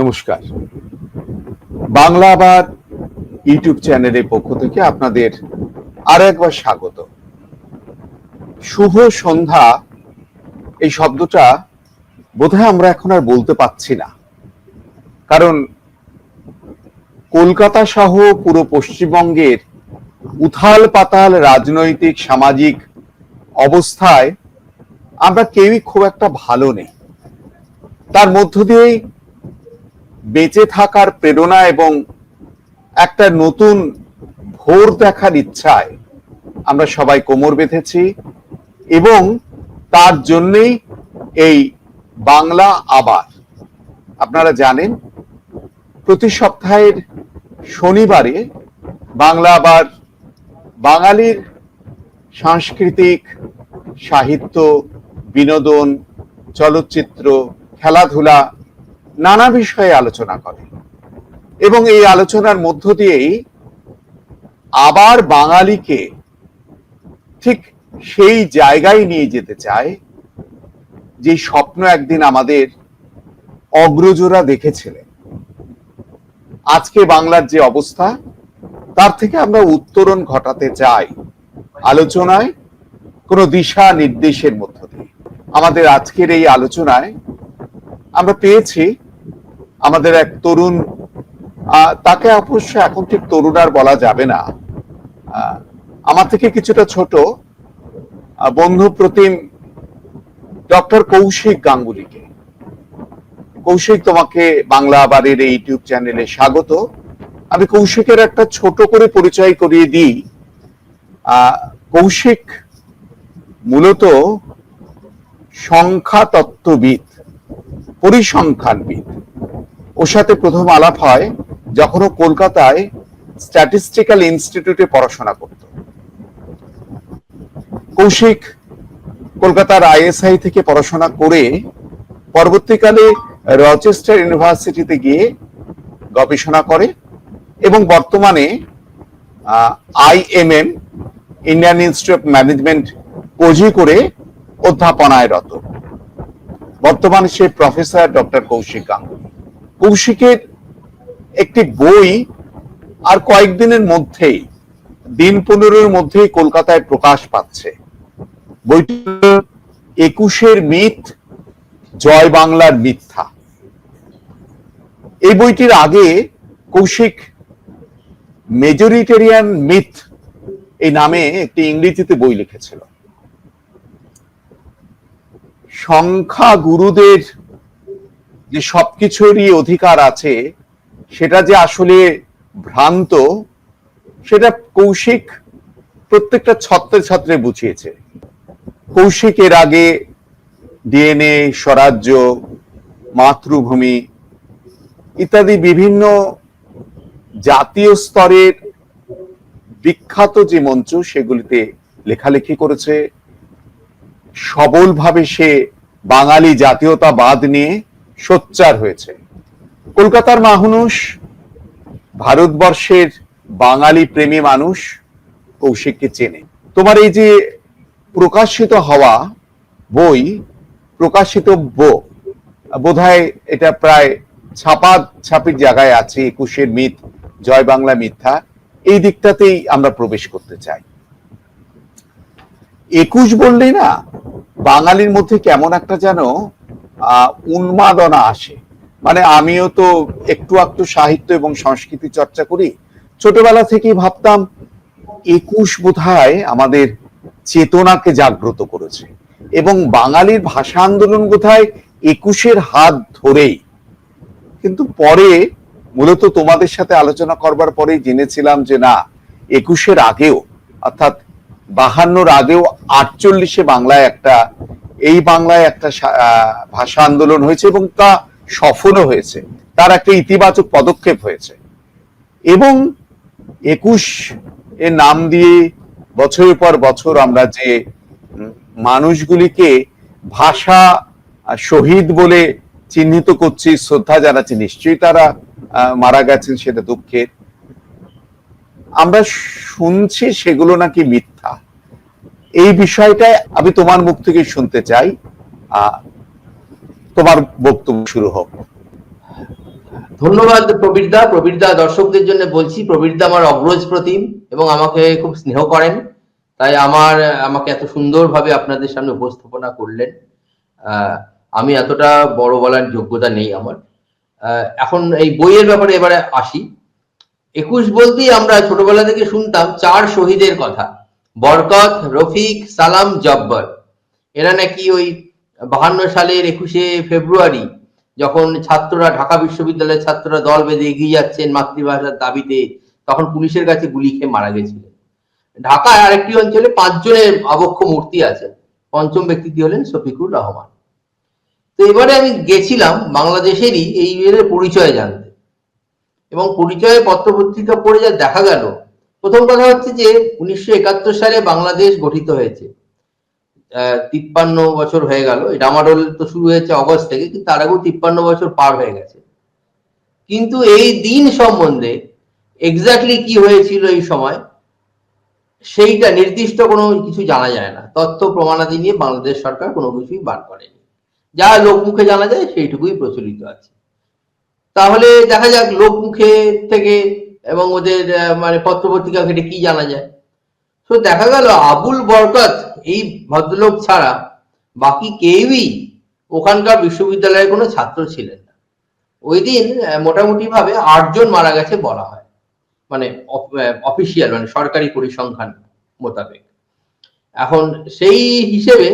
নমস্কার। বাংলা আবার ইউটিউব চ্যানেলের পক্ষ থেকে আপনাদের আর একবার স্বাগত। শুভ সন্ধ্যা, এই শব্দটা বোধহয় আমরা এখন আর বলতে পাচ্ছি না। কারণ কলকাতা সহ পুরো পশ্চিমবঙ্গের উথাল পাতাল রাজনৈতিক, সামাজিক অবস্থায় আমরা কেউই খুব একটা ভালো নেই। তার মধ্য দিয়েই বেঁচে থাকার প্রেরণা এবং একটা নতুন ভোর দেখার ইচ্ছায় আমরা সবাই কোমর বেঁধেছি এবং তার জন্যেই এই বাংলা আবার। আপনারা জানেন, প্রতি সপ্তাহের শনিবারে বাংলা আবার বাঙালির সাংস্কৃতিক সাহিত্য, বিনোদন, চলচ্চিত্র, খেলাধুলা নানা বিষয়ে আলোচনা করে। এবং এই আলোচনার মধ্য দিয়েই আবার বাঙালিকে ঠিক সেই জায়গায় নিয়ে যেতে চায়, যে স্বপ্ন একদিন আমাদের অগ্রজরা দেখেছিলেন। আজকে বাংলার যে অবস্থা, তার থেকে আমরা উত্তরণ ঘটাতে চাই আলোচনায় কোনো দিশা নির্দেশের মধ্য দিয়ে। আমাদের আজকের এই আলোচনায় আমরা পেয়েছি আমাদের এক তরুণ তাকে অবশ্য এখন ঠিক তরুণ আর বলা যাবে না। আমার থেকে কিছুটা ছোট বন্ধু প্রতিম ডক্টর কৌশিক গাঙ্গুলিকে। কৌশিক, তোমাকে বাংলা আবারের এই ইউটিউব চ্যানেলে স্বাগত। আমি কৌশিকের একটা ছোট করে পরিচয় করিয়ে দিই। কৌশিক মূলত সংখ্যা তত্ত্ববিদ পরিসংখ্যানবিদ। ওর সাথে প্রথম আলাপ হয় যখন ও কলকাতায় স্ট্যাটিস্টিক্যাল ইনস্টিটিউটে পড়াশোনা করত। কৌশিক কলকাতার আইএসআই থেকে পড়াশোনা করে পরবর্তীকালে রচেস্টার ইউনিভার্সিটিতে গিয়ে গবেষণা করে এবং বর্তমানে IMM Indian Institute of Management, Kozhikode অধ্যাপনায় রত বর্তমানে সে প্রফেসর ডক্টর কৌশিক গাঙ্গুলি। কৌশিকের একটি বই আর কয়েকদিনের মধ্যেই, দিন পনেরোর মধ্যেই কলকাতায় প্রকাশ পাচ্ছে। বইটি একুশের মিথ, জয় বাংলার মিথ্যা। এই বইটির আগে কৌশিক মেজরিটেরিয়ান মিথ এই নামে একটি ইংরেজিতে বই লিখেছিল। সংখ্যা গুরুদের যে সবকিছুরই অধিকার আছে, সেটা যে আসলে ভ্রান্ত, সেটা কৌশিক প্রত্যেকটা ছত্রে ছত্রে বুঝিয়েছে। কৌশিক এর আগে ডিএনএ, স্বরাজ্য, মাতৃভূমি ইত্যাদি বিভিন্ন জাতীয় স্তরের বিখ্যাত যে মঞ্চ, সেগুলিতে লেখালেখি করেছে। সবলভাবে সে বাঙালি জাতীয়তাবাদ নিয়ে সোচ্চার হয়েছে। কলকাতার মানুষ, ভারতবর্ষের বাঙালি প্রেমী মানুষ কৌশিককে চেনে। তোমার এই যে প্রকাশিত হওয়া বই, প্রকাশিত বো, বোধহয় এটা প্রায় ছাপা, ছাপির জায়গায় আছে একুশের মিথ, জয় বাংলা মিথ্যা। এই দিকটাতেই আমরা প্রবেশ করতে চাই। একুশ বললেই না, বাঙালির মধ্যে কেমন একটা যেন উন্মাদনা আসে। মানে আমিও তো একটু একটু সাহিত্য এবং সংস্কৃতি চর্চা করি। ছোটবেলা থেকেই ভাবতাম, একুশ বোধহয় আমাদের চেতনাকে জাগ্রত করেছে এবং বাঙালির ভাষা আন্দোলন বোধহয় একুশের হাত ধরেই। কিন্তু পরে মূলত তোমাদের সাথে আলোচনা করবার পরেই জেনেছিলাম যে না, একুশের আগেও, অর্থাৎ বাহান্নর আগেও আটচল্লিশে বাংলায় একটা এই বাংলায় একটা ভাষা আন্দোলন হয়েছে এবং তা সফলও হয়েছে। তার একটা ইতিবাচক পদক্ষেপ হয়েছে। এবং একুশ এর নাম দিয়ে বছরের পর বছর আমরা যে মানুষগুলিকে ভাষা শহীদ বলে চিহ্নিত করছি, শ্রদ্ধা জানাচ্ছি, নিশ্চয়ই তারা মারা গেছেন, সেটা দুঃখের। আমরা শুনছি সেগুলো নাকি মিথ্যা। এই বিষয়টায় আমি তোমার মুখ থেকে শুনতে চাই। তোমার বক্তব্য শুরু হোক। ধন্যবাদ প্রবীরদা। প্রবীরদা, দর্শকদের জন্য বলছি, প্রবীরদা আমার অগ্রজ প্রতিম এবং আমাকে খুব স্নেহ করেন। তাই আমার, আমাকে এত সুন্দরভাবে আপনাদের সামনে উপস্থাপনা করলেন। আমি এতটা বড় বলার যোগ্যতা নেই আমার। এখন এই বইয়ের ব্যাপারে এবারে আসি। একুশ বলতেই আমরা ছোটবেলা থেকে শুনতাম, চার শহীদের কথা। বরকত, রফিক, সালাম, জব্বর। এরা নাকি ওই বাহান্ন সালের একুশে ফেব্রুয়ারি, যখন ছাত্ররা, ঢাকা বিশ্ববিদ্যালয়ের ছাত্ররা দল বেঁধে এগিয়ে যাচ্ছেন মাতৃভাষার দাবিতে, তখন পুলিশের কাছে গুলি খেয়ে মারা গেছিলেন। ঢাকায় আরেকটি অঞ্চলে পাঁচজনের আবক্ষ মূর্তি আছে। পঞ্চম ব্যক্তিটি হলেন শফিকুর রহমান। তো এবারে আমি গেছিলাম বাংলাদেশেরই এই পরিচয় জানতে। এবং পরিচয় পত্রপত্রিকা পড়ে যা দেখা গেল প্রথম কথা হচ্ছে যে উনিশশো একাত্তর সালে বাংলাদেশ গঠিত হয়েছে। তিপ্পান্ন বছর হয়ে গেল। ডামাডোল তো শুরু হয়েছে অগস্ট থেকে, কিন্তু তার আগেও তিপ্পান্ন বছর পার হয়ে গেছে। কিন্তু এই দিন সম্বন্ধে এক্স্যাক্টলি কি হয়েছিল এই সময়, সেইটা নির্দিষ্ট কোনো কিছু জানা যায় না। তথ্য, প্রমাণাদি নিয়ে বাংলাদেশ সরকার কোনো কিছুই বার করেনি। যা লোকমুখে জানা যায় সেইটুকুই প্রচলিত আছে। তাহলে দেখা যাক লোকমুখে থেকে এবং ওদের মানে পত্রপত্রিকা ঘেটে কি জানা যায়? তো দেখা গেল আবুল বরকত, এই ভদ্রলোক ছাড়া বাকি কেউই ওখানকার বিশ্ববিদ্যালয়ের কোনো ছাত্র ছিলেন না। ওই দিন মোটামুটি ভাবে আটজন মারা গেছে বলা হয়। মানে অফিসিয়াল মানে সরকারি পরিসংখ্যান মোতাবেক। এখন সেই হিসেবে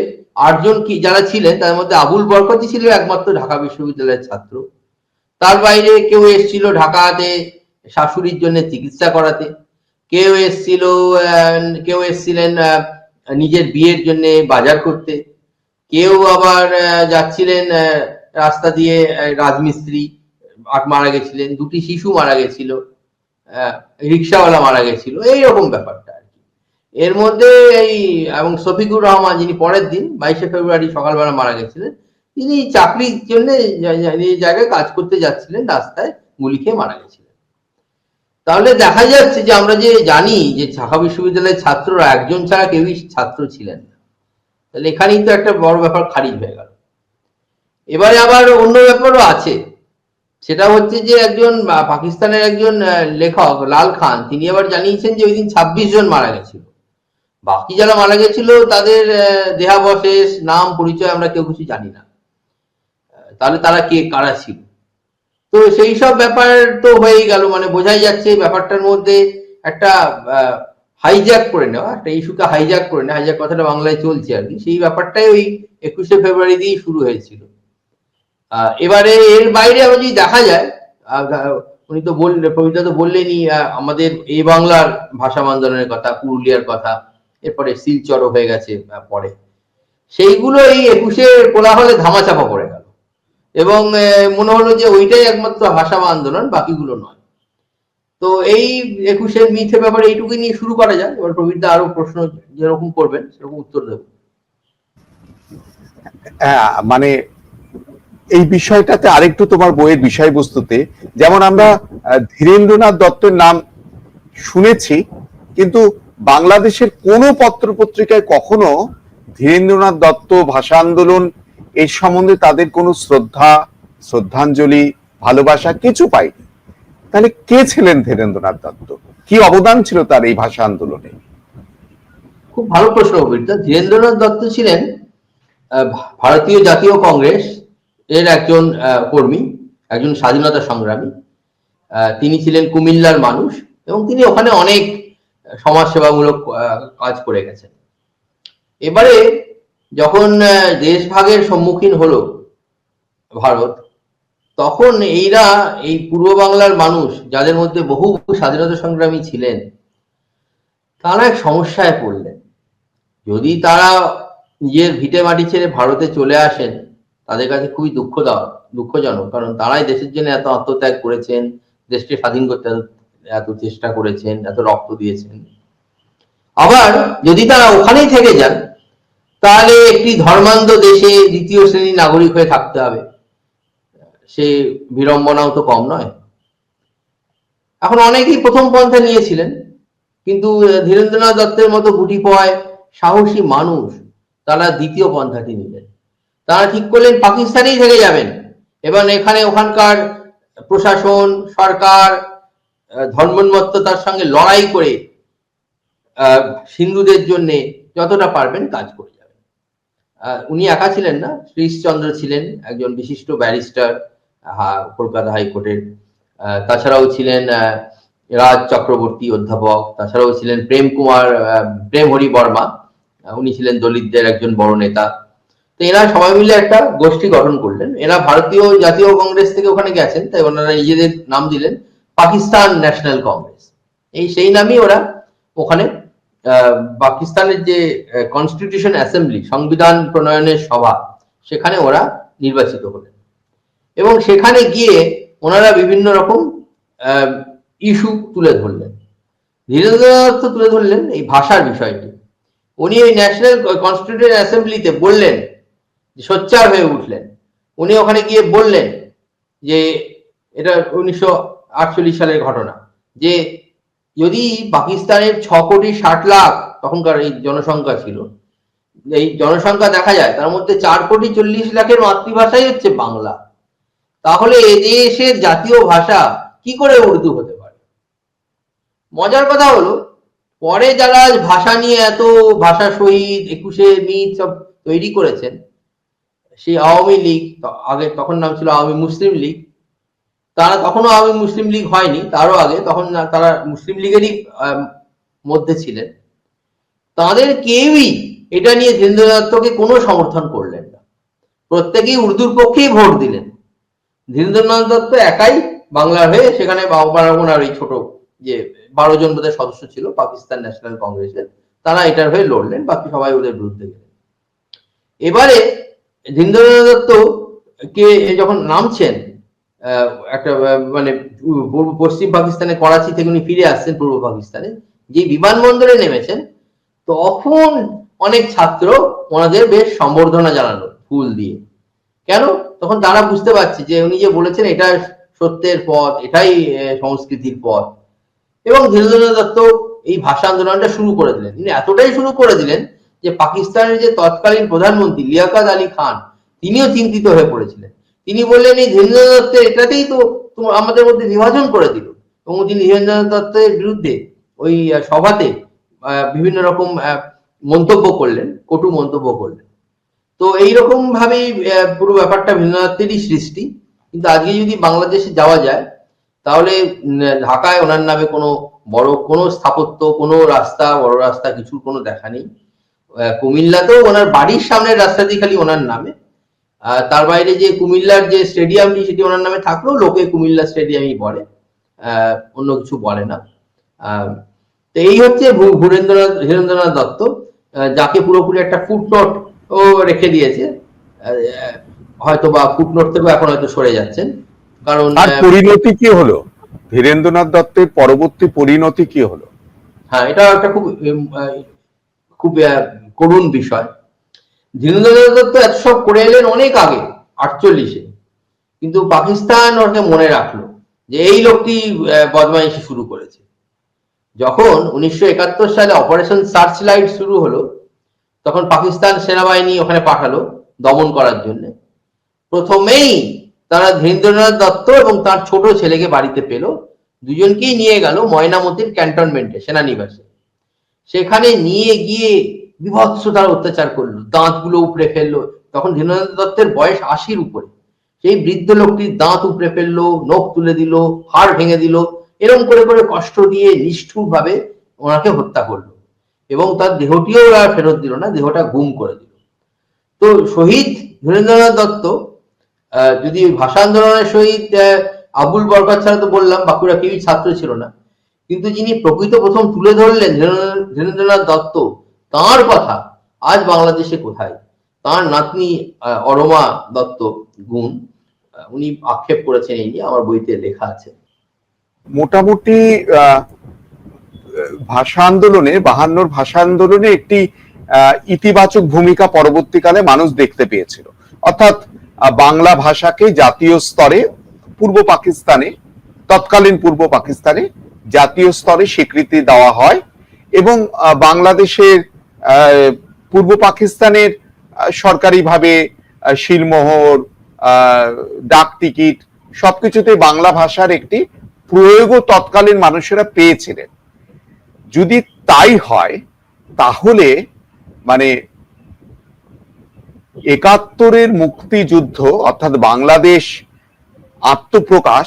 আটজন কি, যারা ছিলেন, তার মধ্যে আবুল বরকতই ছিল একমাত্র ঢাকা বিশ্ববিদ্যালয়ের ছাত্র। তার বাইরে কেউ এসেছিল ঢাকাতে শাশুড়ির জন্য চিকিৎসা করাতে। কেউ এসেছিল কেউ এসেছিলেন নিজের বিয়ের জন্য বাজার করতে। কেউ আবার যাচ্ছিলেন রাস্তা দিয়ে রাজমিস্ত্রি মারা গেছিলেন, দুটি শিশু মারা গেছিল রিক্সাওয়ালা মারা গেছিল, এইরকম ব্যাপারটা আর কি। এর মধ্যে এই, এবং শফিকুর রহমান, যিনি পরের দিন, বাইশে ফেব্রুয়ারি সকালবেলা মারা গেছিলেন, তিনি চাকরির জন্য জায়গায় কাজ করতে যাচ্ছিলেন, রাস্তায় গুলি খেয়ে মারা গেছিলেন। তাহলে দেখা যাচ্ছে যে আমরা যে জানি যে ঢাকা বিশ্ববিদ্যালয়ের ছাত্ররা একজন ছাড়া কেউই ছাত্র ছিলেন না। তাহলে এখানেই তো একটা বড় ব্যাপার খারিজ হয়ে গেল। এবারে আবার অন্য ব্যাপারও আছে। সেটা হচ্ছে যে একজন পাকিস্তানের একজন লেখক লাল খান, তিনি আবার জানিয়েছেন যে ওই দিন ছাব্বিশ জন মারা গেছিল। বাকি যারা মারা গেছিল, তাদের দেহাবশেষ, নাম, পরিচয় আমরা কেউ কিছু জানি না। তাহলে তারা কে, কারা ছিল? তো সেই সব ব্যাপার তো হয়েই গেল মানে বোঝাই যাচ্ছে ব্যাপারটার মধ্যে একটা হাইজ্যাক করে নেওয়া, একটা ইস্যুকে হাইজ্যাক করে নেওয়া হাইজ্যাক কথাটা বাংলায় চলছে আর কি। সেই ব্যাপারটাই ওই একুশে ফেব্রুয়ারি দিয়েই শুরু হয়েছিল। এবারে এর বাইরে আবার যদি দেখা যায় উনি তো বললেন কবিতা তো বললেনই আমাদের এই বাংলার ভাষা আন্দোলনের কথা, পুরুলিয়ার কথা, এরপরে শিলচরও হয়ে গেছে পরে। সেইগুলো এই একুশে কোলাহলে ধামাচাপা পড়ে গেল। এবং মনে হলো যে ওইটাই একমাত্র ভাষা বা আন্দোলন বাকিগুলো নয়। তো এই একুশের মিথে ব্যাপারে এইটুকুই নিয়ে শুরু করা যায় এবার প্রবীরদা আরও প্রশ্ন যেরকম করবেন সেরকম উত্তর দেবো। হ্যাঁ, মানে এই বিষয়টাতে আরেকটু তোমার বইয়ের বিষয়বস্তুতে যেমন আমরা ধীরেন্দ্রনাথ দত্তের নাম শুনেছি কিন্তু বাংলাদেশের কোনো পত্র পত্রিকায় কখনো ধীরেন্দ্রনাথ দত্ত ভাষা আন্দোলন এই সম্বন্ধে তাদের কোনো শ্রদ্ধা শ্রদ্ধাঞ্জলি ভালোবাসা কিছু পাইনি তাহলে কে ছিলেন ধীরেন্দ্রনাথ দত্ত? কি অবদান ছিল তার এই ভাষা আন্দোলনে? খুব ভালো প্রশ্ন অভিজ্ঞতা ধীরেন্দ্রনাথ দত্ত ছিলেন ভারতীয় জাতীয় কংগ্রেস এর একজন কর্মী একজন স্বাধীনতা সংগ্রামী। তিনি ছিলেন কুমিল্লার মানুষ এবং তিনি ওখানে অনেক সমাজসেবামূলক আহ, কাজ করে গেছেন। এবারে যখন দেশভাগের সম্মুখীন হলো ভারত, তখন এইরা এই পূর্ব বাংলার মানুষ যাদের মধ্যে বহু স্বাধীনতা সংগ্রামী ছিলেন, তারা এক সমস্যায় পড়লেন। যদি তারা নিজের ভিটে মাটি ছেড়ে ভারতে চলে আসেন, তাদের কাছে খুবই দুঃখ দুঃখজনক, কারণ তারাই দেশের জন্য এত আত্মত্যাগ করেছেন, দেশকে স্বাধীন করতে এত চেষ্টা করেছেন, এত রক্ত দিয়েছেন। আবার যদি তারা ওখানেই থেকে যান তাহলে একটি ধর্মান্ধ দেশে দ্বিতীয় শ্রেণির নাগরিক হয়ে থাকতে হবে। সে বিড়ম্বনাও তো কম নয়। এখন অনেকেই প্রথম পন্থা নিয়েছিলেন, কিন্তু ধীরেন্দ্রনাথ দত্তের মতো গুটি পয় সাহসী মানুষ তারা দ্বিতীয় পন্থাটি নিলেন। তারা ঠিক করলেন, পাকিস্তানেই থেকে যাবেন। এবং এখানে ওখানকার প্রশাসন, সরকার ধর্মোন্মত্ততার সঙ্গে লড়াই করে হিন্দুদের জন্য যতটা পারবেন কাজ করে উনি একা ছিলেন না, শ্রীশচন্দ্র ছিলেন একজন বিশিষ্ট ব্যারিস্টার কলকাতা হাইকোর্টের। তাছাড়াও ছিলেন রাজ চক্রবর্তী অধ্যাপক, তাছাড়াও ছিলেন প্রেম কুমার প্রেম হরি বর্মা উনি ছিলেন দলিতদের একজন বড় নেতা। তো এরা সবাই মিলে একটা গোষ্ঠী গঠন করলেন। এরা ভারতীয় জাতীয় কংগ্রেস থেকে ওখানে গেছেন, তাই ওনারা নিজেদের নাম দিলেন, পাকিস্তান ন্যাশনাল কংগ্রেস। এই সেই নামই ওরা ওখানে পাকিস্তানের যে কনস্টিটিউশন অ্যাসেম্বলি সংবিধান প্রণয়নের সভা, সেখানে ওরা নির্বাচিত হলেন। এবং সেখানে গিয়ে ওনারা বিভিন্ন রকম ইস্যু তুলে ধরলেন। ধীরেন্দ্রনাথ দত্ত তুলে ধরলেন এই ভাষার বিষয়টি। উনি ওই ন্যাশনাল কনস্টিটিউশন অ্যাসেম্বলিতে বললেন সোচ্চার হয়ে উঠলেন। উনি ওখানে গিয়ে বললেন যে, এটা উনিশশো আটচল্লিশ সালের ঘটনা, যে যদি পাকিস্তানের ছ কোটি ষাট লাখ, তখনকার এই জনসংখ্যা ছিল, এই জনসংখ্যা দেখা যায়, তার মধ্যে চার কোটি চল্লিশ লাখের মাতৃভাষাই হচ্ছে বাংলা। তাহলে এদেশের জাতীয় ভাষা কি করে উর্দু হতে পারে? মজার কথা হলো, পরে যারা ভাষা নিয়ে এত ভাষা শহীদ, একুশে মিট সব তৈরি করেছেন, সেই আওয়ামী লীগ আগে তখন নাম ছিল আওয়ামী মুসলিম লীগ তারা তখনও আওয়ামী মুসলিম লীগ হয়নি তারও আগে তখন তারা মুসলিম লীগেরই আম, মধ্যে ছিলেন। তাদের কেউই এটা নিয়ে ধীরেন্দ্র দত্তকে কোনো সমর্থন করলেন না। প্রত্যেকেই উর্দুর পক্ষেই ভোট দিলেন। ধীরেন্দ্রনাথ দত্ত একাই বাংলার হয়ে সেখানে ওনার ওই ছোট যে বারো জন বোধহয় সদস্য ছিল পাকিস্তান ন্যাশনাল কংগ্রেসের তারা এটার হয়ে লড়লেন বাকি সবাই ওদের বিরুদ্ধে গেলেন। এবারে ধীরেন্দ্রনাথ দত্ত কে যখন নামছেন একটা মানে পশ্চিম পাকিস্তানে করাচি থেকে উনি ফিরে আসছেন পূর্ব পাকিস্তানে। যে বিমানবন্দরে নেমেছেন, তখন অনেক ছাত্র ওনাদের বেশ সম্বর্ধনা জানালো ফুল দিয়ে। কেন? তখন তারা বুঝতে পারছে যে উনি যে বলেছেন, এটা সত্যের পথ, এটাই সংস্কৃতির পথ। এবং ধীরেন্দ্রনাথ দত্ত এই ভাষা আন্দোলনটা শুরু করে দিলেন। তিনি এতটাই শুরু করে দিলেন যে পাকিস্তানের যে তৎকালীন প্রধানমন্ত্রী লিয়াকাত আলী খান, তিনিও চিন্তিত হয়ে পড়েছিলেন। তিনি বললেন, এই ধীরেন্দ্রনাথ দত্তের এটাতেই তো আমাদের মধ্যে বিভাজন করে দিল। এবং তিনি ধীরেন্দ্রনাথ দত্তের বিরুদ্ধে ওই সভাতে বিভিন্ন রকম মন্তব্য করলেন, কটু মন্তব্য করলেন। তো এইরকম ভাবেই পুরো ব্যাপারটা ভিন্নত্বেরই সৃষ্টি। কিন্তু আজকে যদি বাংলাদেশে যাওয়া যায়, তাহলে ঢাকায় ওনার নামে কোনো বড়, কোনো স্থাপত্য, কোনো রাস্তা, বড় রাস্তা কিছুর কোনো দেখা নেই। কুমিল্লাতেও ওনার বাড়ির সামনের রাস্তাটি খালি ওনার নামে। তার বাইরে যে কুমিল্লার যে স্টেডিয়ামটি সেটি ওনার নামে থাকলেও লোকে কুমিল্লা স্টেডিয়ামই বলে। অন্য কিছু বলে না। তো এই হচ্ছে ভূরেন্দ্রনাথ ধীরেন্দ্রনাথ দত্ত যাকে পুরোপুরি একটা ফুটনোট ও রেখে দিয়েছে। হয়তো বা ফুটনোট থেকেও এখন হয়তো সরে যাচ্ছেন। কারণ আর পরিণতি কি হলো? ধীরেন্দ্রনাথ দত্তের পরবর্তী পরিণতি কি হলো? হ্যাঁ এটা একটা খুব খুব করুণ বিষয়। ধীরেন্দ্রনাথ দত্ত এত সব করে এলেন অনেক আগে, আটচল্লিশে। কিন্তু পাকিস্তান ওকে মনে রাখল যে এই লোকটি বদমাইশি শুরু করেছে। যখন উনিশশো একাত্তর সালে অপারেশন সার্চ লাইট শুরু হলো, তখন পাকিস্তান সেনাবাহিনী ওখানে পাঠালো দমন করার জন্য। প্রথমেই তারা ধীরেন্দ্রনাথ দত্ত এবং তার ছোট ছেলেকে বাড়িতে পেল। দুজনকেই নিয়ে গেল ময়নামতির ক্যান্টনমেন্টে, সেনানিবাসে। সেখানে নিয়ে গিয়ে বিভৎস তার অত্যাচার করল দাঁতগুলো উপড়ে ফেলল। তখন ধীরেন্দ্রনাথ দত্তের বয়স আশির উপরে। সেই বৃদ্ধ লোকটির দাঁত উপড়ে ফেলল নখ তুলে দিল হাড় ভেঙে দিল এরকম করে করে কষ্ট দিয়ে নিষ্ঠুর ভাবে ওনাকে হত্যা করল। এবং তার দেহটিও ওরা ফেরত দিল না দেহটা গুম করে দিল। তো শহীদ ধীরেন্দ্রনাথ দত্ত যদি ভাষা আন্দোলনের আহ, আবুল বরকত ছাড়া তো বললাম বাঁকুড়া কেউই ছাত্র ছিল না। কিন্তু যিনি প্রকৃত প্রথম তুলে ধরলেন ধীরেন্দ্র- ধীরেন্দ্রনাথ দত্ত তার কথা আজ বাংলাদেশে কোথায়? তার নাতনি অরমা দত্ত গুণ উনি আক্ষেপ করেছেন এই নিয়ে, আমার বইতে লেখা আছে। মোটামুটি ভাষা আন্দোলনে বাহান্নর ভাষা আন্দোলনে একটি ইতিবাচক ভূমিকা পরবর্তীকালে মানুষ দেখতে পেয়েছিল। অর্থাৎ বাংলা ভাষাকে জাতীয় স্তরে, পূর্ব পাকিস্তানে, তৎকালীন পূর্ব পাকিস্তানে জাতীয় স্তরে স্বীকৃতি দেওয়া হয় এবং বাংলাদেশের পূর্ব পাকিস্তানের সরকারিভাবে শিলমোহর ডাক টিকিট, সবকিছুতে বাংলা ভাষার একটি প্রয়োগও তৎকালীন মানুষেরা পেয়েছিলেন। যদি তাই হয়, তাহলে মানে একাত্তরের মুক্তিযুদ্ধ, অর্থাৎ বাংলাদেশ আত্মপ্রকাশ,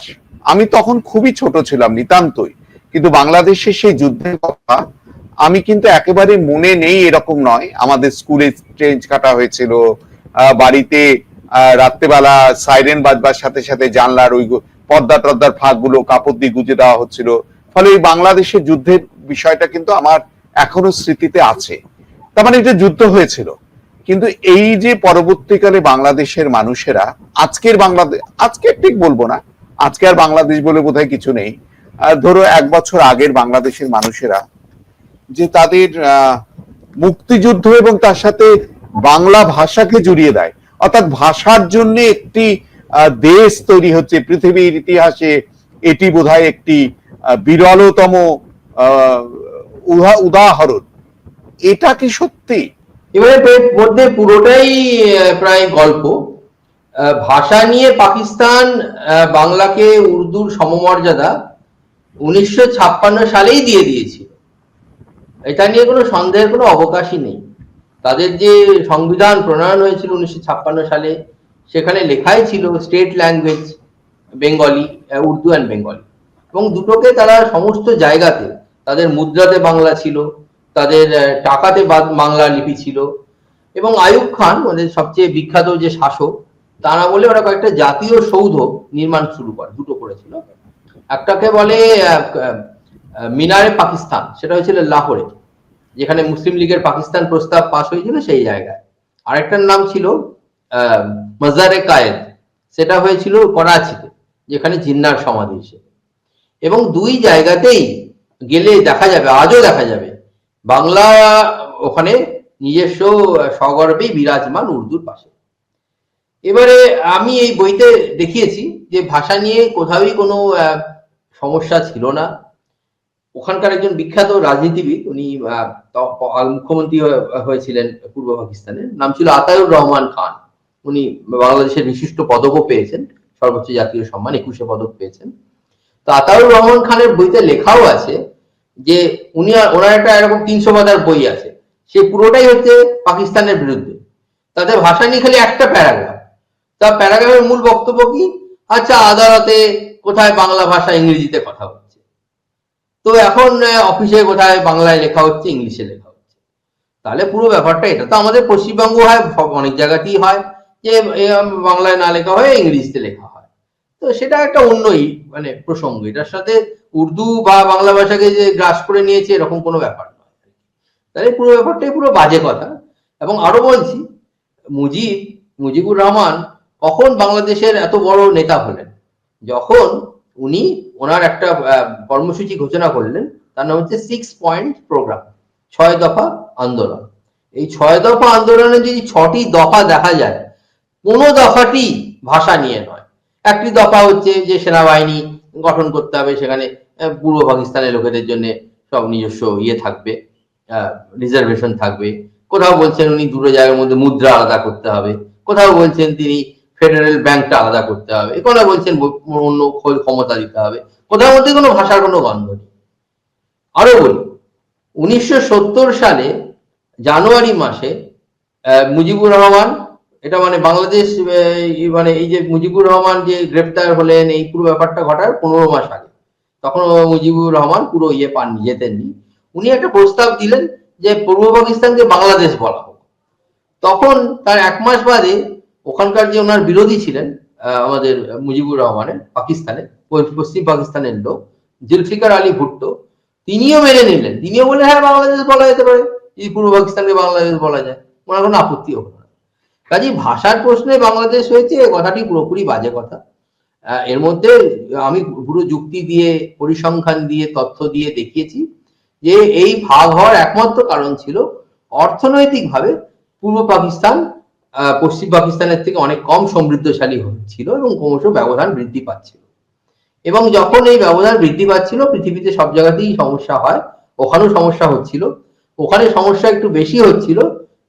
আমি তখন খুবই ছোট ছিলাম, নিতান্তই। কিন্তু বাংলাদেশের সেই যুদ্ধের কথা আমি কিন্তু একেবারে মনে নেই এরকম নয়। আমাদের স্কুলে ট্রেঞ্চ কাটা হয়েছিল। বাড়িতে রাত্রেবেলা সাইরেন বাজবার সাথে সাথে জানলার ওই পর্দা টর্দার ফাঁকগুলো, কাপড় দিয়ে গুজে দেওয়া হচ্ছিল। ফলে এই বাংলাদেশের যুদ্ধের বিষয়টা কিন্তু আমার এখনও স্মৃতিতে আছে। তার মানে এটা যুদ্ধ হয়েছিল। কিন্তু এই যে পরবর্তীকালে বাংলাদেশের মানুষেরা, আজকের বাংলাদেশ আজকে ঠিক বলব না, আজকে আর বাংলাদেশ বলে বোধহয় কিছু নেই। ধরো এক বছর আগের বাংলাদেশের মানুষেরা যে তাদের মুক্তিযুদ্ধ এবং তার সাথে বাংলা ভাষাকে জুড়িয়ে দেয়। অর্থাৎ ভাষার জন্য একটি দেশ তৈরি হচ্ছে। পৃথিবীর ইতিহাসে এটি বোধহয় একটি বিরলতম উদা- উদাহরণ। এটা কি সত্যি? এবারে মধ্যে পুরোটাই প্রায় গল্প। ভাষা নিয়ে পাকিস্তান বাংলাকে উর্দুর সমমর্যাদা উনিশশো ছাপ্পান্ন সালেই দিয়ে দিয়েছিল। এটা নিয়ে কোনো সন্দেহের কোনো অবকাশই নেই। তাদের যে সংবিধান প্রণয়ন হয়েছিল উনিশশো ছাপ্পান্ন সালে, সেখানে লেখাই ছিল state language, Bengali Urdu and Bengali. এবং দুটোকে তারা সমস্ত জায়গাতে, তাদের মুদ্রাতে বাংলা ছিল, তাদের টাকাতে বাংলা লিপি ছিল। এবং আয়ুব খান ওদের সবচেয়ে বিখ্যাত যে শাসক, তারা বলে ওরা কয়েকটা জাতীয় সৌধ নির্মাণ শুরু করে, দুটো করেছিল। একটাকে বলে মিনারে পাকিস্তান, সেটা হয়েছিল লাহোরে, যেখানে মুসলিম লীগের পাকিস্তান প্রস্তাব পাশ হয়েছিল সেই জায়গায়। আরেকটার নাম ছিল মাজারে কায়েদ, সেটা হয়েছিল করাচিতে, যেখানে জিন্নার সমাধি হিসেবে এবং দুই জায়গাতেই গেলে দেখা যাবে, আজও দেখা যাবে, বাংলা ওখানে নিজস্ব সগর্বেই বিরাজমান উর্দুর পাশে। এবারে আমি এই বইতে দেখিয়েছি যে ভাষা নিয়ে কোথাওই কোনো সমস্যা ছিল না। ওখানকার একজন বিখ্যাত রাজনীতিবিদ, উনি মুখ্যমন্ত্রী হয়ে- হয়েছিলেন পূর্ব পাকিস্তানের নাম ছিল আতাউর রহমান খান। উনি বাংলাদেশের বিশিষ্ট পদকও পেয়েছেন, সর্বোচ্চ জাতীয় সম্মান, একুশে পদক পেয়েছেন। তো আতাউর রহমান খানের বইতে লেখাও আছে যে, উনি ওনার একটা এরকম তিনশো পাতার বই আছে। সে পুরোটাই হচ্ছে পাকিস্তানের বিরুদ্ধে। তাতে ভাষা নিয়ে খালি একটা প্যারাগ্রাফ। তা প্যারাগ্রাফের মূল বক্তব্য কি? আচ্ছা আদালতে কোথায় বাংলা ভাষা ইংরেজিতে কথা হচ্ছে তো এখন অফিসে কোথায় বাংলায় লেখা হচ্ছে, ইংলিশে লেখা হচ্ছে। তাহলে পুরো ব্যাপারটা এটা। তো আমাদের পশ্চিমবঙ্গ হয় অনেক জায়গাতেই হয় যে বাংলায় না লেখা হয় ইংরেজিতে লেখা হয়। তো সেটা একটা অন্যই মানে প্রসঙ্গ। এটার সাথে উর্দু বা বাংলা ভাষাকে যে গ্রাস করে নিয়েছে, এরকম কোনো ব্যাপার নয়। তাহলে পুরো ব্যাপারটাই পুরো বাজে কথা। এবং আরও বলছি, মুজিব, মুজিবুর রহমান কখন বাংলাদেশের এত বড় নেতা হলেন? যখন উনি ওনার একটা কর্মসূচি ঘোষণা করলেন, তার নাম হচ্ছে সিক্স পয়েন্ট প্রোগ্রাম ছয় দফা আন্দোলন। এই ছয় দফা আন্দোলনে যদি ছটি দফা দেখা যায়, কোনো দফাটি ভাষা নিয়ে নয়। একটি দফা হচ্ছে যে সেনাবাহিনী গঠন করতে হবে, সেখানে পূর্ব পাকিস্তানের লোকেদের জন্য সব নিজস্ব ইয়ে থাকবে রিজার্ভেশন থাকবে। কোথাও বলছেন উনি দুটো জায়গার মধ্যে মুদ্রা আলাদা করতে হবে, কোথাও বলছেন তিনি ফেডারেল ব্যাংকটা আলাদা করতে হবে। কোথাও বলছেন অন্য ক্ষমতা দিতে হবে। কোথাও মধ্যে কোনো ভাষার কোনো গন্ধ নেই। আরও বলি, উনিশশো সত্তর সালে জানুয়ারি মাসে মুজিবুর রহমান, এটা মানে বাংলাদেশ মানে এই যে মুজিবুর রহমান যে গ্রেপ্তার হলেন, এই পুরো ব্যাপারটা ঘটার পনেরো মাস আগে। তখন মুজিবুর রহমান পুরো ইয়ে পাননি যেতেননি উনি একটা প্রস্তাব দিলেন যে পূর্ব পাকিস্তানকে বাংলাদেশ বলা হোক। তখন তার এক মাস বাদে ওখানকার যে ওনার বিরোধী ছিলেন আমাদের মুজিবুর রহমানের, পাকিস্তানে, পশ্চিম পাকিস্তানের লোক, জুলফিকার আলী ভুট্টো, তিনিও মেনে নিলেন। তিনিও বললেন হ্যাঁ বাংলাদেশ বলা যেতে পারে। যদি পূর্ব পাকিস্তানকে বাংলাদেশ বলা যায়। ওনার কোনো আপত্তিও হলো না। কাজে ভাষার প্রশ্নে বাংলাদেশ হয়েছে কথাটি পুরোপুরি বাজে কথা। এর মধ্যে আমি পুরো যুক্তি দিয়ে, পরিসংখ্যান দিয়ে, তথ্য দিয়ে দেখিয়েছি যে এই ভাগ হওয়ার একমাত্র কারণ ছিল অর্থনৈতিকভাবে পূর্ব পাকিস্তান পশ্চিম পাকিস্তানের থেকে অনেক কম সমৃদ্ধশালী হচ্ছিল এবং ক্রমশ ব্যবধান বৃদ্ধি পাচ্ছিল। এবং যখন এই ব্যবধান বৃদ্ধি পাচ্ছিল, পৃথিবীতে সব জায়গাতেই সমস্যা হয়। ওখানেও সমস্যা হচ্ছিল। ওখানে সমস্যা একটু বেশি হচ্ছিল,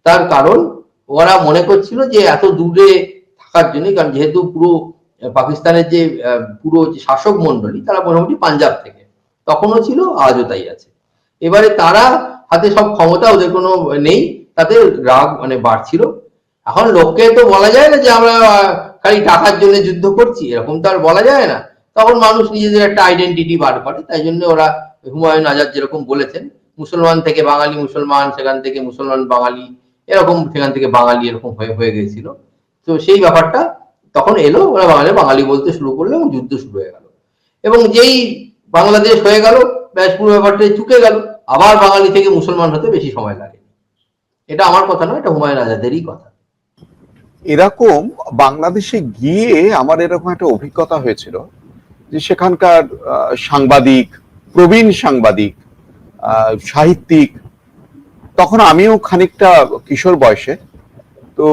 তার কারণ ওরা মনে করছিল যে এত দূরে থাকার জন্য কারণ যেহেতু পুরো পাকিস্তানের যে পুরো শাসক মন্ডলী তারা মোটামুটি পাঞ্জাব থেকে। তখনও ছিল, আজও তাই আছে। এবারে তারা হাতে সব ক্ষমতা, ওদের কোনো নেই, তাদের রাগ মানে বাড়ছিল। এখন লোককে তো বলা যায় না যে আমরা খালি টাকার জন্য যুদ্ধ করছি, এরকম তো আর বলা যায় না। তখন মানুষ নিজেদের একটা আইডেন্টিটি বার করে, তাই জন্য ওরা হুমায়ুন আজাদ যেরকম বলেছেন, মুসলমান থেকে বাঙালি মুসলমান, সেখান থেকে মুসলমান বাঙালি, এরকম সেখান থেকে বাঙালি এরকম হয়ে হয়ে গেছিল তো সেই ব্যাপারটা তখন এলো, ওরা বাঙালি বাঙালি বলতে শুরু করল এবং যুদ্ধ শুরু হয়ে গেল। এবং যেই বাংলাদেশ হয়ে গেল, ব্যাস পুরো ব্যাপারটা চুকে গেল। আবার বাঙালি থেকে মুসলমান হতে বেশি সময় লাগে। এটা আমার কথা নয়, এটা হুমায়ুন আজাদেরই কথা। এরকম বাংলাদেশে গিয়ে আমার এরকম একটা অভিজ্ঞতা হয়েছিল যে সেখানকার সাংবাদিক, প্রবীণ সাংবাদিক সাহিত্যিক, তখন আমিও খানিকটা কিশোর বয়সে, তো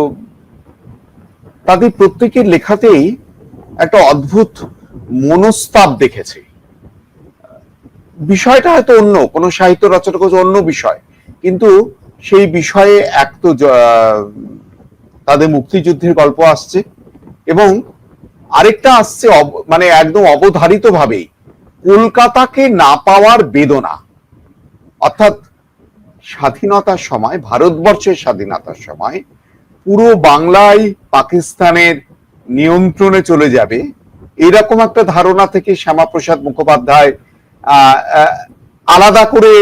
তাদের প্রত্যেকের লেখাতেই একটা অদ্ভুত মনস্তাপ দেখেছি। বিষয়টা হয়তো অন্য, কোনো সাহিত্য রচনা করছে অন্য বিষয়, কিন্তু সেই বিষয়ে এক তো তাদের মুক্তিযুদ্ধের গল্প আসছে এবং আরেকটা আসছে মানে একদম অবধারিত ভাবেই কলকাতাকে না পাওয়ার বেদনা। অর্থাৎ স্বাধীনতার সময়, ভারতবর্ষের স্বাধীনতার সময়, পুরো বাংলায় পাকিস্তানের নিয়ন্ত্রণে চলে যাবে, এরকম একটা ধারণা থেকে শ্যামাপ্রসাদ মুখোপাধ্যায় আলাদা করে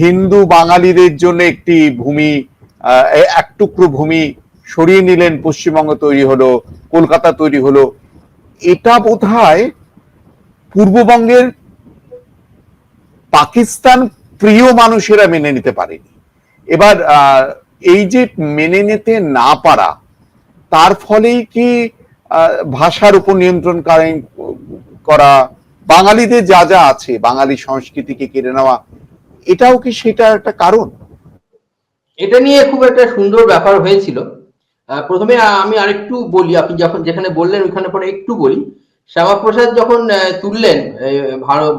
হিন্দু বাঙালিদের জন্য একটি ভূমি এক টুকরো ভূমি সরিয়ে নিলেন, পশ্চিমবঙ্গ তৈরি হলো, কলকাতা তৈরি হলো। এটা বোধহয় পূর্ববঙ্গের পাকিস্তান প্রিয় মানুষেরা মেনে নিতে পারেনি। এবার এই যে মেনে নিতে না পারা, তার ফলেই কি ভাষার উপর নিয়ন্ত্রণ করা, বাঙালিদের যা যা আছে, বাঙালি সংস্কৃতিকে কেড়ে নেওয়া, এটাও কি সেটা একটা কারণ? এটা নিয়ে খুব একটা সুন্দর ব্যাপার হয়েছিল। প্রথমে আমি আরেকটু বলি, আপনি যখন যেখানে বললেন ওইখানে পরে একটু বলি। শ্যামাপ্রসাদ যখন তুললেন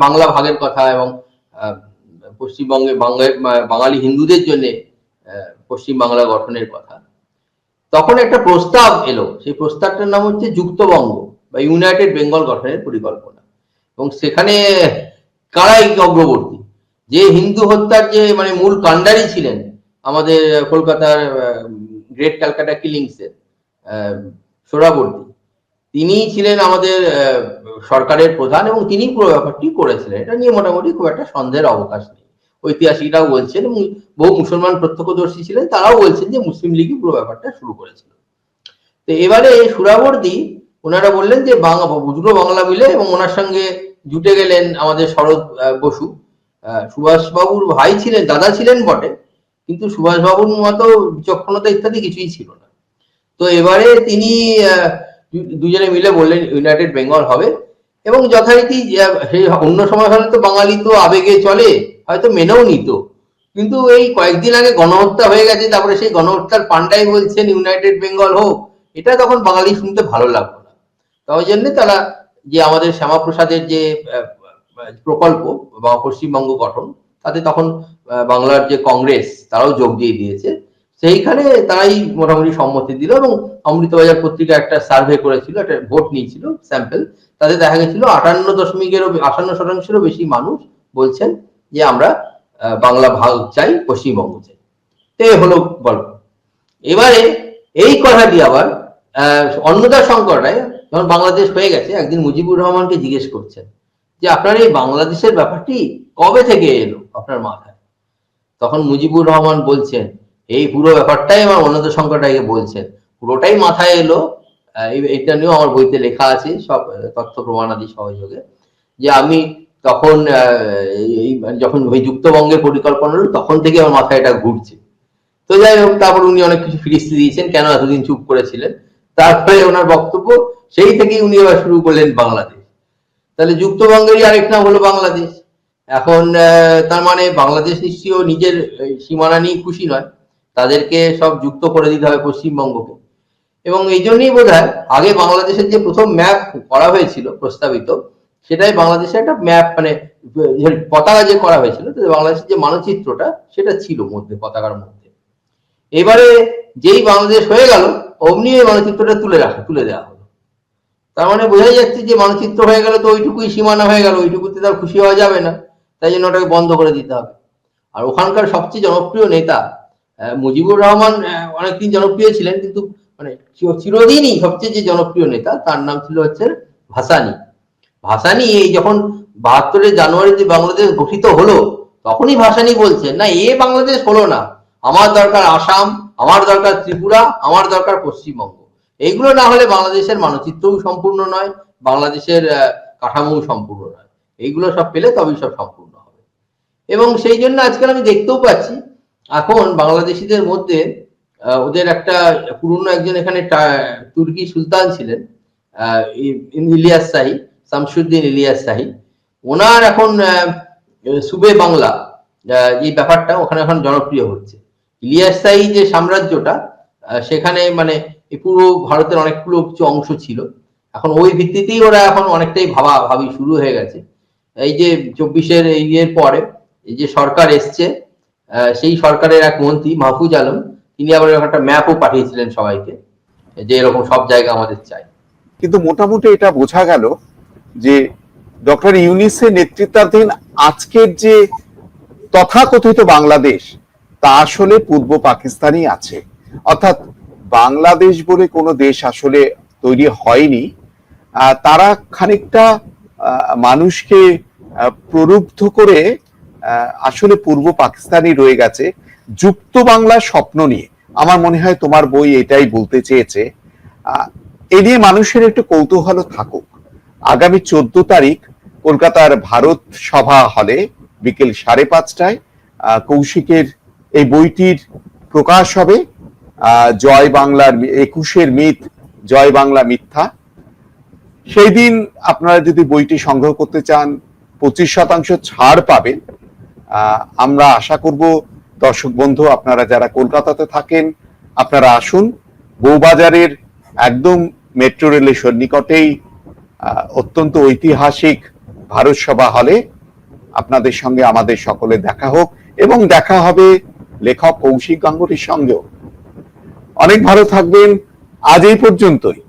বাংলা ভাগের কথা এবং পশ্চিমবঙ্গে বাঙালি হিন্দুদের জন্য পশ্চিম বাংলা গঠনের কথা, তখন একটা প্রস্তাব এলো। সেই প্রস্তাবটার নাম হচ্ছে যুক্তবঙ্গ বা ইউনাইটেড বেঙ্গল গঠনের পরিকল্পনা। এবং সেখানে কারাই অগ্রবর্তী? যে হিন্দু হত্যার যে মানে মূল কাণ্ডারি ছিলেন আমাদের কলকাতার গ্রেট ক্যালকাটা কিলিংস এর আহ, সোহরাবর্তী তিনি ছিলেন আমাদের সরকারের প্রধান এবং তিনি পুরো ব্যাপারটি করেছিলেন। এটা নিয়ে মোটামুটি খুব একটা সন্দেহের অবকাশ নেই। ঐতিহাসিকরাও বলছেন এবং বহু মুসলমান প্রত্যক্ষদর্শী ছিলেন তারাও বলছেন যে মুসলিম লীগই পুরো ব্যাপারটা শুরু করেছিল। তো এবারে সুরাবর্দী ওনারা বললেন যে বাংলা দুটো বাংলা মিলে এবং ওনার সঙ্গে জুটে গেলেন আমাদের শরৎ বসু। সুভাষবাবুর ভাই ছিলেন দাদা ছিলেন বটে। কিন্তু সুভাষবাবুর মতো বিচক্ষণতা ইত্যাদি কিছুই ছিল না। তো এবারে তিনি দুজনে মিলে বললেন ইউনাইটেড বেঙ্গল হবে। এবং যথারীতি অন্য সময় হলে তো বাঙালি তো আবেগে চলে, হয়তো মেনেও নিত। কিন্তু এই কয়েকদিন আগে গণহত্যা হয়ে গেছে, তারপরে সেই গণহত্যার পান্ডাই বলছেন ইউনাইটেড বেঙ্গল হোক। এটা তখন বাঙালি শুনতে ভালো লাগল না। তাই জন্য তারা যে আমাদের শ্যামাপ্রসাদের যে প্রকল্প বা পশ্চিমবঙ্গ গঠন, তাতে তখন বাংলার যে কংগ্রেস, তারাও যোগ দিয়ে দিয়েছে। সেইখানে তারাই মোটামুটি সম্মতি দিল এবং অমৃতবাজার পত্রিকা একটা সার্ভে করেছিল, একটা ভোট নিয়েছিল স্যাম্পল তাতে দেখা গেছিল আটান্ন দশমিকেরও আটান্ন শতাংশেরও বেশি মানুষ বলছেন যে আমরা বাংলা ভাগ চাই, পশ্চিমবঙ্গ চাই। তো হলো গল্প। এবারে এই কথাটি আবার অন্নদা শঙ্কর রায় যখন বাংলাদেশ হয়ে গেছে, একদিন মুজিবুর রহমানকে জিজ্ঞেস করছেন যে, আপনার এই বাংলাদেশের ব্যাপারটি কবে থেকে এলো? আপনার মাথায়। তখন মুজিবুর রহমান বলছেন, এই পুরো ব্যাপারটাই আমার অন্নদা শঙ্কর রায়কে বলছেন। পুরোটাই মাথায় এলো এটা নিয়েও আমার বইতে লেখা আছে, সব তথ্য প্রমাণাদি সহযোগে। যে আমি তখন এই যখন ওই যুক্তবঙ্গের পরিকল্পনা হলো, তখন থেকে আমার মাথায় এটা ঘুরছে। তো যাই হোক, তারপর উনি অনেক কিছু ফিরিস্তি দিয়েছেন, কেন এতদিন চুপ করেছিলেন? তারপরে ওনার বক্তব্য, সেই থেকেই উনি এবার শুরু করলেন বাংলাদেশ। তাহলে যুক্তবঙ্গেরই আরেক নাম হলো বাংলাদেশ। এখন তার মানে বাংলাদেশ নিশ্চয়ই নিজের সীমানা নিয়ে খুশি নয়। তাদেরকে সব যুক্ত করে দিতে হবে পশ্চিমবঙ্গকে। এবং এই জন্যই বোধ আগে বাংলাদেশের যে প্রথম ম্যাপ করা হয়েছিল, প্রস্তাবিত, সেটাই বাংলাদেশের একটা ম্যাপ মানে পতাকা যে করা হয়েছিল বাংলাদেশের যে মানচিত্রটা, সেটা ছিল মধ্যে, পতাকার মধ্যে। এবারে যেই বাংলাদেশ হয়ে গেল, অমনি এই মানচিত্রটা তুলে রাখা, তুলে দেওয়া হলো। তার মানে বোঝাই যাচ্ছে যে মানচিত্র হয়ে গেল তো ওইটুকুই সীমানা হয়ে গেল, ওইটুকুতে তার খুশি হওয়া যাবে না। তাই জন্য ওটাকে বন্ধ করে দিতে হবে। আর ওখানকার সবচেয়ে জনপ্রিয় নেতা মুজিবুর রহমান অনেকদিন জনপ্রিয় ছিলেন, কিন্তু মানে চির- চিরদিনই সবচেয়ে যে জনপ্রিয় নেতা, তার নাম ছিল হচ্ছে ভাসানি। ভাসানি এই যখন বাহাত্তরের জানুয়ারিতে বাংলাদেশ গঠিত হলো, তখনই ভাসানি বলছেন, না, এ বাংলাদেশ হলো না। আমার দরকার আসাম, আমার দরকার ত্রিপুরা, আমার দরকার পশ্চিমবঙ্গ। এইগুলো না হলে বাংলাদেশের মানচিত্রও সম্পূর্ণ নয়, বাংলাদেশের কাঠামোও সম্পূর্ণ নয়। এইগুলো সব পেলে তবেই সব সম্পূর্ণ। এবং সেই জন্য আজকাল আমি দেখতেও পাচ্ছি, এখন বাংলাদেশিদের মধ্যে ওদের একটা পুরনো একজন এখানে তুর্কি সুলতান ছিলেন ইলিয়াস শাহী, শামসুদ্দিন ইলিয়াস শাহী। ওনার এখন সুবে বাংলা এই ব্যাপারটা ওখানে এখন জনপ্রিয় হচ্ছে। ইলিয়াস শাহী যে সাম্রাজ্যটা সেখানে মানে পুরো ভারতের অনেকগুলো কিছু অংশ ছিল। এখন ওই ভিত্তিতেই ওরা এখন অনেকটাই ভাবা, ভাবি শুরু হয়ে গেছে। এই যে চব্বিশের ইয়ের পরে এই যে সরকার এসছে সেই সরকারের এক মন্ত্রী, মাহফুজ আলম, তিনি আবার একটা ম্যাপও পাঠিয়েছিলেন সবাইকে, যে এরকম সব জায়গা আমাদের চাই। কিন্তু মোটামুটি এটা বোঝা গেল যে ডক্টর ইউনিসের নেতৃত্বাধীন আজকের যে তথাকথিত বাংলাদেশ, তা আসলে পূর্ব পাকিস্তানই আছে। অর্থাৎ বাংলাদেশ বলে কোনো দেশ আসলে তৈরি হয়নি। তারা খানিকটা মানুষকে প্রলুব্ধ করে আসলে পূর্ব পাকিস্তানই রয়ে গেছে যুক্ত বাংলার স্বপ্ন নিয়ে। আমার মনে হয় তোমার বই এটাই বলতে চেয়েছে। এ নিয়ে মানুষের একটু কৌতূহল থাকুক। আগামী চোদ্দ তারিখ কলকাতার ভারত সভা হলে বিকেল সাড়ে পাঁচটায় কৌশিকের এই বইটির প্রকাশ হবে। জয় বাংলার একুশের মিথ, জয় বাংলা মিথ্যা। সেই দিন আপনারা যদি বইটি সংগ্রহ করতে চান, পঁচিশ শতাংশ ছাড় পাবেন। আমরা আশা করব দর্শক বন্ধু আপনারা যারা কলকাতাতে থাকেন আপনারা আসুন। বউবাজারের একদম মেট্রো রেলের সন্নিকটেই আহ, অত্যন্ত ঐতিহাসিক ভারত সভা হলে আপনাদের সঙ্গে আমাদের সকলে দেখা হোক এবং দেখা হবে লেখক কৌশিক গাঙ্গুলির সঙ্গেও। অনেক ভালো থাকবেন। আজ এই পর্যন্তই।